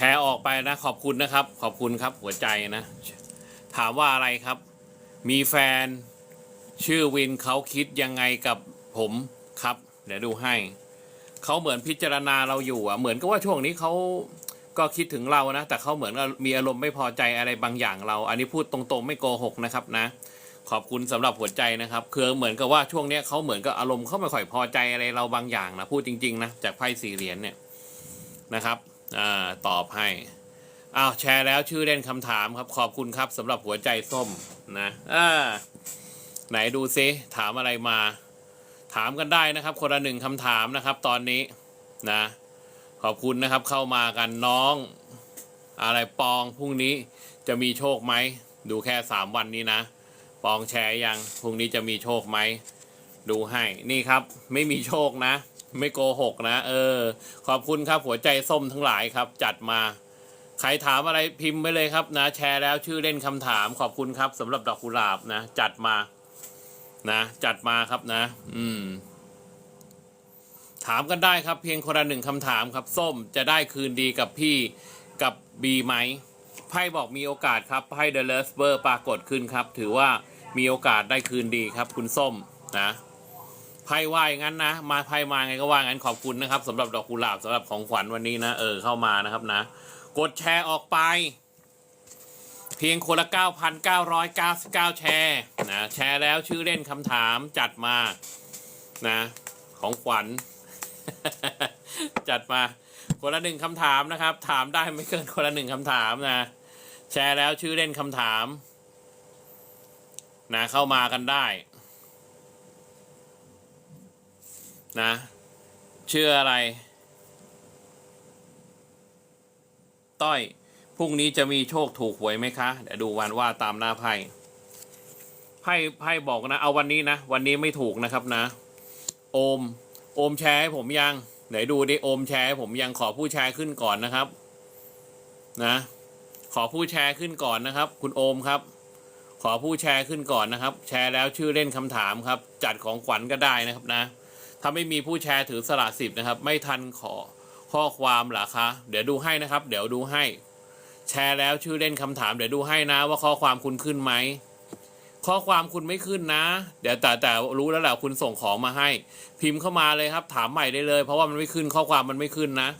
แชร์ออกไปนะ ขอบคุณนะครับ ขอบคุณครับหัวใจนะ ถามว่าอะไรครับ มีแฟน ชื่อวินเขาคิดยังไงกับผมครับ เดี๋ยวดูให้ เขาเหมือนพิจารณาเราอยู่อะ เหมือนกับว่าช่วงนี้เขาก็คิดถึงเรานะ แต่เขาเหมือนกับมีอารมณ์ไม่พอใจอะไรบางอย่างเรา อันนี้พูดตรงๆ ไม่โกหกนะครับนะ ขอบคุณสำหรับหัวใจนะครับ คือเหมือนกับว่าช่วงนี้เขาเหมือนกับอารมณ์เขาไม่ค่อยพอใจอะไรเราบางอย่างนะ พูดจริง ๆ นะ จากไพ่สี่เหรียญเนี่ยนะครับ อ่าตอบให้อ้าวแชร์แล้วชื่อเล่นคำถามครับขอบคุณครับสำหรับหัวใจส้มนะอ่าไหนดูซิถามอะไรมา ถามกันได้นะครับ คนละหนึ่งคำถามนะครับ ตอนนี้นะ ขอบคุณนะครับเข้ามากันน้อง อะไรปองพรุ่งนี้จะมีโชคไหมดูแค่สามวันนี้นะ ปองแชร์ยังพรุ่งนี้จะมีโชคไหมดูให้นี่ครับ ไม่มีโชคนะ ไม่โกหกนะ เออ ขอบคุณครับหัวใจส้มทั้งหลายครับ จัดมา ใครถามอะไรพิมพ์ไปเลยครับ นะ แชร์แล้วชื่อเล่นคำถาม ขอบคุณครับสำหรับดอกกุหลาบนะ จัดมา นะ จัดมาครับนะ อืม ถามกันได้ครับ เพียงคนละหนึ่งคำถามครับ ส้มจะได้คืนดีกับพี่กับบีไหมไพ่บอกมีโอกาสครับไพ่เดลสเบอร์ปรากฏขึ้นครับ ถือว่ามีโอกาสได้คืนดีครับ คุณส้มนะ ไพ่ว่าอย่างนั้นนะ มาไพ่มาไงก็ว่างั้นขอบคุณนะครับสำหรับดอกกุหลาบสำหรับของขวัญวันนี้นะเออเข้ามานะครับนะ กดแชร์ออกไป เพียงคนละ 9,999 แชร์นะแชร์แล้วชื่อเล่นคำถามจัดมานะ ของขวัญ จัดมาคนละหนึ่งคำถามนะครับ ถามได้ไม่เกินคนละหนึ่งคำถามนะ แชร์แล้วชื่อเล่นคำถาม นะเข้ามากันได้ นะชื่ออะไร ต้อยพรุ่งนี้จะมีโชคถูกหวยไหมคะเดี๋ยวดูวันว่าตามหน้าไพ่ไพ่ไพ่บอกนะ เอาวันนี้นะ วันนี้ไม่ถูกนะครับนะ โอม โอมแชร์ให้ผมยังไหนดูดิโอมแชร์ให้ผมยังขอผู้แชร์ขึ้นก่อนนะครับ นะ ขอผู้แชร์ขึ้นก่อนนะครับ คุณโอมครับ ขอผู้แชร์ขึ้นก่อนนะครับ แชร์แล้วชื่อเล่นคำถามครับ จัดของขวัญก็ได้นะครับนะ ถ้าไม่มีผู้แชร์ถือสละสิบนะครับ ไม่ทันขอข้อความหรอคะ เดี๋ยวดูให้นะครับ เดี๋ยวดูให้ แชร์แล้วชื่อเล่นคำถามเดี๋ยวดูให้นะ ว่าข้อความคุณขึ้นไหมข้อความคุณไม่ขึ้นนะ เดี๋ยวแต่แต่รู้แล้วแหละคุณส่งของมาให้ พิมพ์เข้ามาเลยครับ ถามใหม่ได้เลย เพราะว่ามันไม่ขึ้นข้อความมันไม่ขึ้นนะ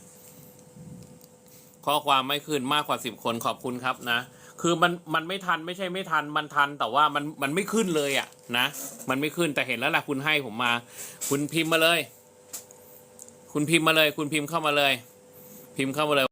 ข้อความไม่ขึ้นมากกว่าสิบคนขอบคุณครับนะ คือมันมันไม่ทันไม่ใช่ไม่ทันมันทันแต่ว่ามันมันไม่ขึ้นเลยอะ่ะนะมันไม่ขึ้นแต่เห็นแล้วแหละคุณให้ผมมา คุณพิมพ์มาเลย คุณพิมพ์มาเลย คุณพิมพ์เข้ามาเลย พิมพ์เข้ามาเลย